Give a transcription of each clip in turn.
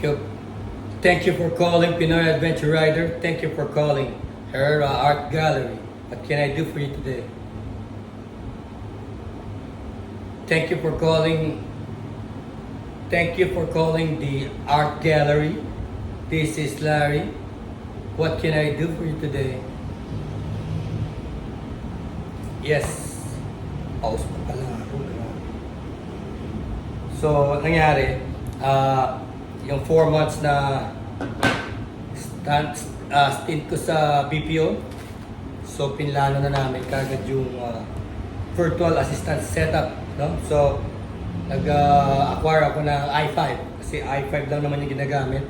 Thank you. Thank you for calling Pinoy Adventure Rider. Thank you for calling Herrera Art Gallery. What can I do for you today? Thank you for calling. Thank you for calling the Art Gallery. This is Larry. What can I do for you today? Yes. So, nangyari, ah, yung 4 months na stand, ah, stint ko sa BPO, so pinlano na namin kagad yung ah, virtual assistant setup. No? So, nag-acquire ako ng i5 kasi i5 lang naman yung ginagamit.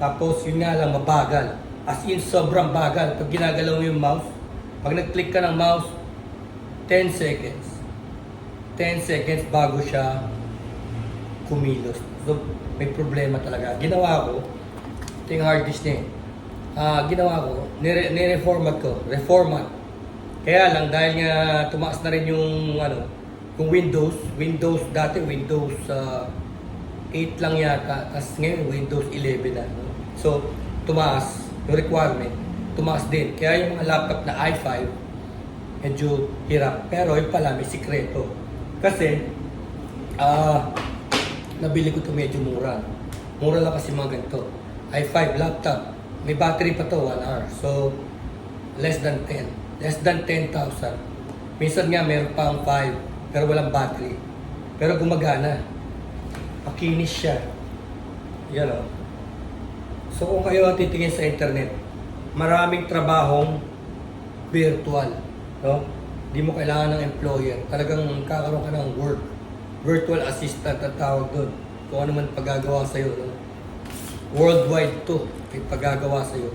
Tapos, yun nga lang, mabagal. As in, sobrang bagal. Pag ginagalaw mo yung mouse, pag nag-click ka ng mouse, 10 seconds. 10 seconds bago siya kumilos. So, may problema talaga. Ginawa ko, ito yung hard disk. Ah, ginawa ko, nire- nire-reformat ko, reformat. Kaya lang, dahil nga tumaas na rin yung, ano, yung Windows, Windows, dati Windows ah, 8 lang yata, tapos ngayon Windows 11 na. So, tumaas yung requirement, tumaas din. Kaya yung laptop na i5, medyo hirap. Pero yung pala, may sikreto. Kasi, ah, nabili ko to medyo mura. Mura lang kasi mga ganito. i5 laptop. May battery pa to, 1 hour. So, less than 10. Less than 10,000. Minsan nga, meron pang 5, pero walang battery. Pero gumagana. Pakinis siya. Yan o. So, kung kayo titingin sa internet, maraming trabahong virtual. No? Hindi mo kailangan ng employer. Talagang kakaroon ka ng work. Virtual assistant ang tawag doon. Kung ano man pagagawa sa'yo. No? Worldwide to. May pagagawa sa'yo.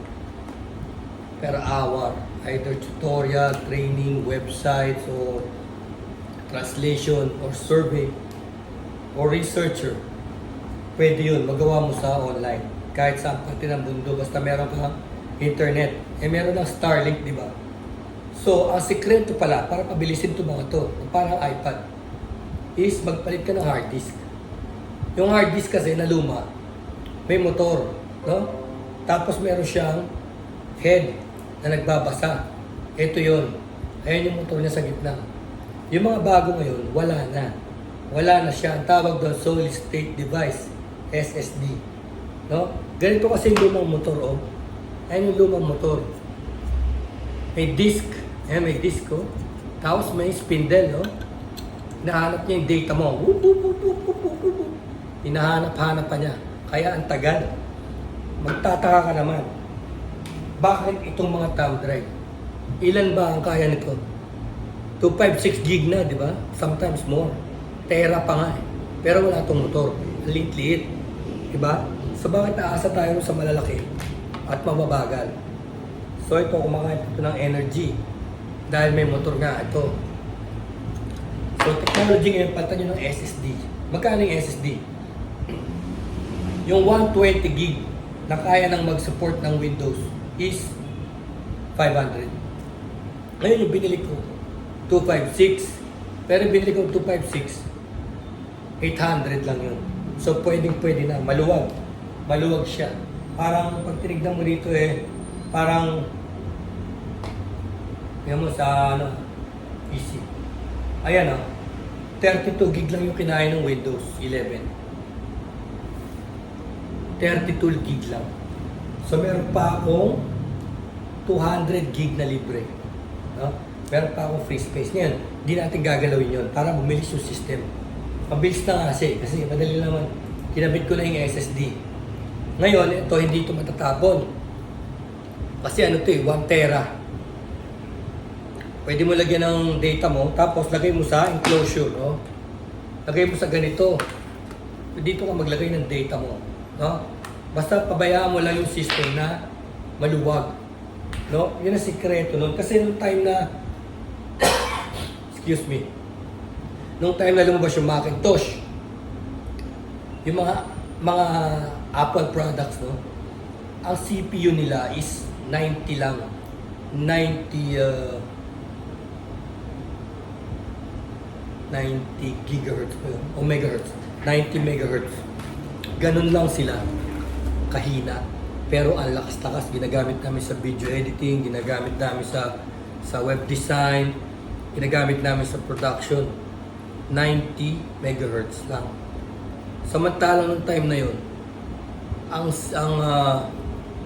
Per hour. Either tutorial, training, websites, or translation, or survey, or researcher. Pwede yun. Magawa mo sa online. Kahit saan pati ng mundo. Basta meron kang internet. Eh meron ng Starlink, di ba? So, ang sikreto pala, para pabilisin ito mga to, parang iPad, is magpalit ka ng hard disk. Yung hard disk kasi na luma, may motor, no? Tapos meron siyang head na nagbabasa. Ito yon. Ayan yung motor niya sa gitna. Yung mga bago ngayon, wala na. Wala na siya. Ang tawag doon, solid state device, SSD. No? Ganito kasi yung lumang motor, oh. Ayan yung lumang motor. May disk. Ayan, may disk, oh. Tapos may spindle, oh. Hinahanap niya yung data mo. Hinahanap-hanap pa niya. Kaya ang tagal. Magtataka ka naman. Bakit itong mga thumb drive? Ilan ba ang kaya nito? 256 gig na, di ba? Sometimes more. Tera pa nga eh. Pero wala itong motor. Liit-liit. Di ba? So bakit naasa tayo sa malalaki at mababagal? So ito, kumakain ito ng energy. Dahil may motor nga ito. So technology ngayon, palitan nyo ng SSD. Magkano yung SSD? Yung 120 gig na kaya nang mag-support ng Windows is 500. Ngayon yung binili ko, 256. Pero binili ko 256, 800 lang yun. So pwedeng pwede na, maluwag. Maluwag siya. Parang pag tinignan mo dito eh, parang yan mo sa ano, PC. Ayan oh, 32 gig lang yung kinain ng Windows 11. 32 gig lang. So meron pa akong 200 gig na libre. No? Meron pa akong free space. Ngayon, hindi natin gagalawin yon para bumilis yung system. Mabilis na nga kasi, kasi madali naman. Kinabit ko na yung SSD. Ngayon, ito hindi ito matatapon. Kasi ano to eh, 1 tera. Pwede mo lagyan ng data mo, tapos lagay mo sa enclosure, no? Lagay mo sa ganito. Dito ka maglagay ng data mo, no? Basta pabayaan mo lang yung system na maluwag. No? Yun ang sikreto nun. Kasi nung time na excuse me. Nung time na lumabas yung Macintosh, yung mga mga Apple products, no? Ang CPU nila is 90 lang. 90 uh, 90 gigahertz yun, o megahertz, 90 megahertz. Ganun lang sila. kahina. Pero ang lakas-lakas, ginagamit namin sa video editing, ginagamit namin sa sa web design, ginagamit namin sa production. 90 megahertz lang. Samantalang nung time na yon, ang ang ah,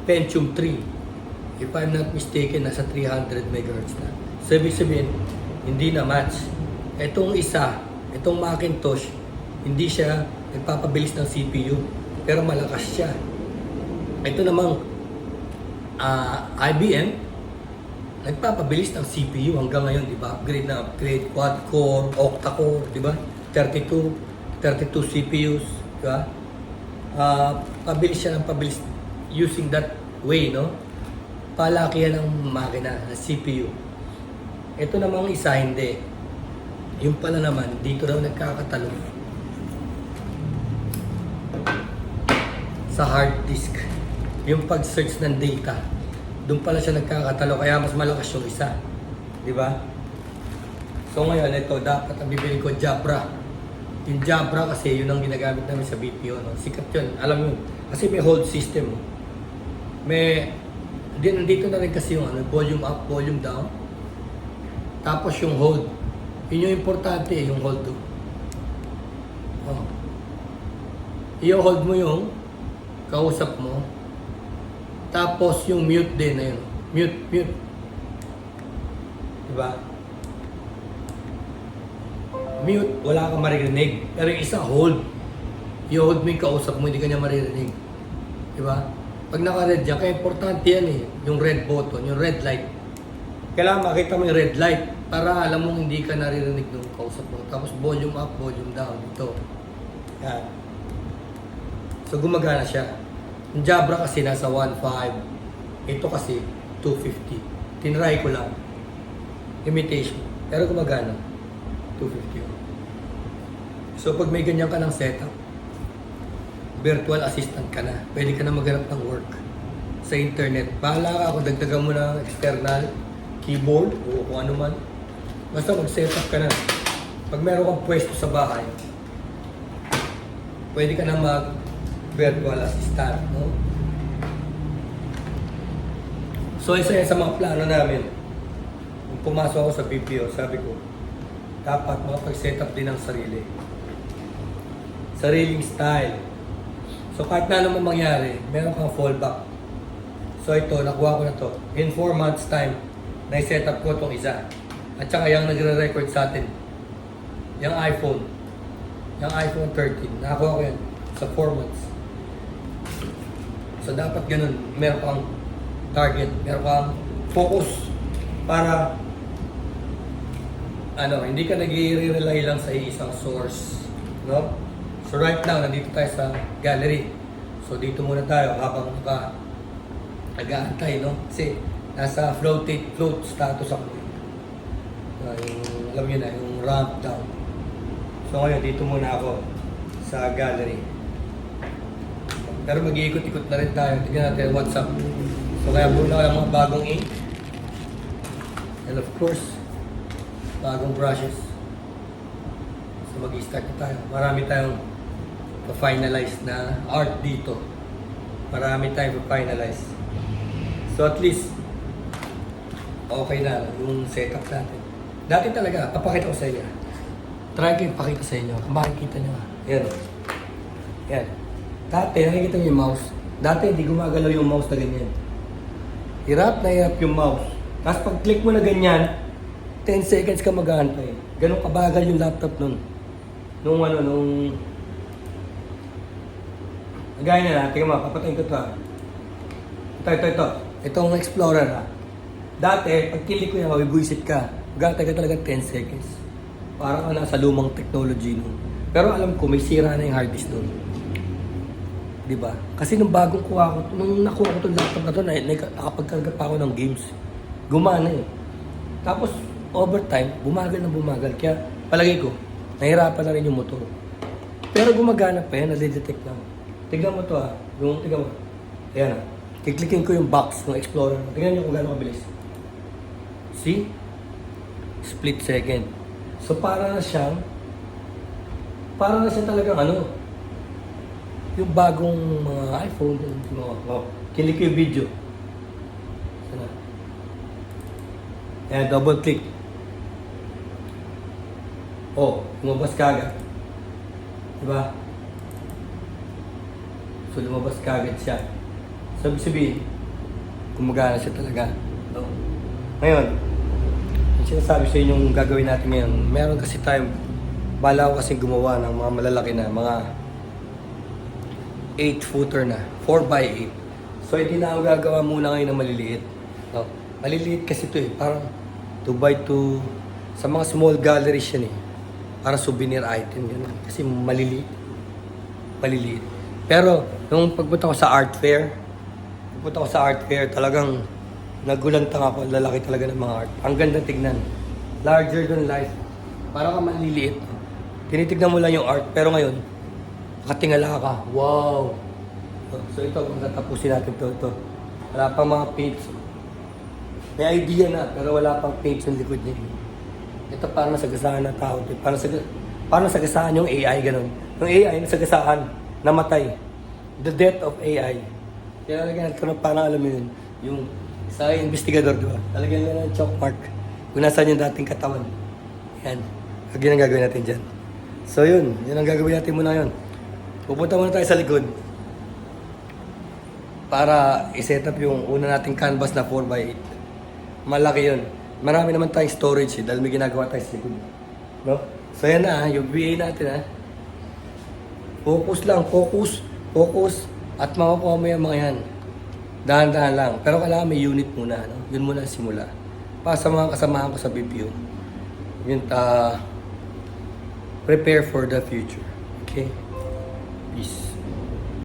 Pentium 3, if I'm not mistaken, nasa 300 megahertz na. So, ibig sabihin, hindi na match. Itong isa, itong Macintosh, hindi siya nagpapabilis ng CPU, pero malakas siya. Ito namang ah, IBM, nagpapabilis ng CPU hanggang ngayon, di ba? Upgrade na upgrade, quad-core, octa-core, di ba? 32, 32 CPUs, di ba? Ah, pabilis siya ng pabilis using that way, no? Palakihan ng makina, ng CPU. Ito namang isa, hindi. Yung pala naman, dito daw nagkakatalo. Sa hard disk. Yung pag-search ng data. Doon pala siya nagkakatalo, kaya mas malakas yung isa. Di ba? So ngayon, ito, dapat ang bibili ko Jabra. Yung Jabra kasi, yun ang ginagamit namin sa BPO. No? Sikat yun, alam yun. Kasi may hold system. oh. May, din, dito na rin kasi yung ano, volume up, volume down. Tapos yung hold. Yun yung importante, eh, yung hold. Oh. I-hold mo yung kausap mo. Tapos yung mute din na yun. Mute, mute. Diba? Mute, wala kang maririnig. Pero yung isa, hold. I-hold mo yung kausap mo, hindi ka niya maririnig. Diba? Pag naka-red yan, kaya importante yan eh. Yung red button, yung red light. Kailangan makita mo yung red light para alam mong hindi ka naririnig ng kausap mo. Tapos volume up, volume down. Ito. Yan. So gumagana siya. Yung Jabra kasi nasa 1.5. Ito kasi 250. Tinry ko lang. Imitation. Pero gumagana. 250. So pag may ganyan ka ng setup, virtual assistant ka na. Pwede ka na maghanap ng work sa internet. Bahala ka kung dagdagan mo ng external keyboard o kung ano man. Basta mag-setup ka na. Pag meron kang pwesto sa bahay, pwede ka na mag virtual assistant, no? So, isa yan sa mga plano namin. Nung pumasok ako sa BPO, sabi ko, dapat makapag-setup din ng sarili. Sariling style. So, kahit na naman mangyari, meron kang fallback. So, ito, nakuha ko na to. In 4 months time, na-set up ko itong isa. At saka yung nagre-record sa atin, yung iPhone, yung iPhone 13, nakakuha ko yan sa 4 months. So dapat ganun, meron kang target, meron kang focus para ano, hindi ka nag-rely lang sa isang source, no? So right now, nandito tayo sa gallery. So dito muna tayo habang nag-aantay, no? Kasi nasa floated float status ako. Uh, yung, alam niyo na, yung ramp down. So ngayon, dito muna ako sa gallery. Pero mag-iikot-ikot na rin tayo. Tignan natin what's up. So kaya muna lang mga bagong ink. And of course, bagong brushes. So mag-start na tayo. Marami tayong pa-finalize na art dito. Marami tayong pa-finalize. So at least, okay na yung setup natin. Dati talaga, papakita ko sa inyo. Try ko ipakita sa inyo. Makikita nyo. Yan. Yan. Dati, nakikita niyo yung mouse. Dati, hindi gumagalaw yung mouse na ganyan. Hirap na hirap yung mouse. Tapos pag click mo na ganyan, 10 seconds ka mag-aantay. Ganun kabagal yung laptop nun. Nung ano, nung... Gaya na na, tingnan mo, papatayin ko ito ha. Ito, ito, ito. Itong Explorer ha. Dati, pag click ko yan, mabibwisit ka. Gantay ka talaga 10 seconds. Parang ka nasa lumang technology nun. Pero alam ko, may sira na yung hard disk nun. Di ba? Kasi nung bagong kuha ko, nung nakuha ko itong laptop na to, na, na, nakapagkarga pa ako ng games. Gumana eh. Tapos, over time, bumagal na bumagal. Kaya, palagay ko, nahirapan na rin yung motor. Pero gumagana pa yan, nadidetect na. Tignan mo to ha. Yung, tignan mo. Ayan ha. Kiklikin ko yung box ng Explorer. Tignan nyo kung gano'ng kabilis. See? Split second. So, para na siyang, para na siya talagang ano, yung bagong mga iPhone, yung mga, oh, kilik yung video. Sana. Ayan, double click. Oh, lumabas ka agad. Diba? So, lumabas ka agad siya. Sabi sabihin, gumagana siya talaga. So, ngayon, sinasabi sa inyo yung gagawin natin ngayon, meron kasi tayo, bala kasi gumawa ng mga malalaki na, mga 8-footer na, 4x8. So, hindi na ako gagawa muna ngayon ng maliliit. No? Maliliit kasi ito eh, parang 2x2, sa mga small galleries yan eh. Para souvenir item yun. Kasi maliliit. Maliliit. Pero, nung pagpunta ko sa art fair, pagpunta ko sa art fair, talagang nagulantang ako. Lalaki talaga ng mga art. Ang ganda tignan. Larger than life. Parang ka maliliit. Tinitignan mo lang yung art. Pero ngayon, nakatingala ka. Wow! So ito, kung tatapusin natin to, ito. Wala pang mga paints. May idea na, pero wala pang paints yung likod niya. Ito parang nasagasaan ng tao. Parang, sag parang nasagasaan yung AI, ganun. Yung AI, nasagasaan, namatay. The death of AI. Kaya lagyan ito ng parang alam mo yun, yung sa investigador, di ba? Talagyan nila ng chalk mark kung nasaan yung dating katawan. Yan. Lagyan ang gagawin natin dyan. So yun, yun ang gagawin natin muna yun. Pupunta muna tayo sa likod para i-set up yung una nating canvas na 4x8. Malaki yun. Marami naman tayong storage eh, dahil may ginagawa tayo sa likod. No? So yan na, ah, yung VA natin ha. Focus lang, focus, focus, at makukuha mo yung mga yan. Dahan-dahan lang. Pero kailangan may unit muna, no? Yun muna simula. Para sa mga kasamahan ko sa BPO. Yun, ah, prepare for the future. Okay? Peace.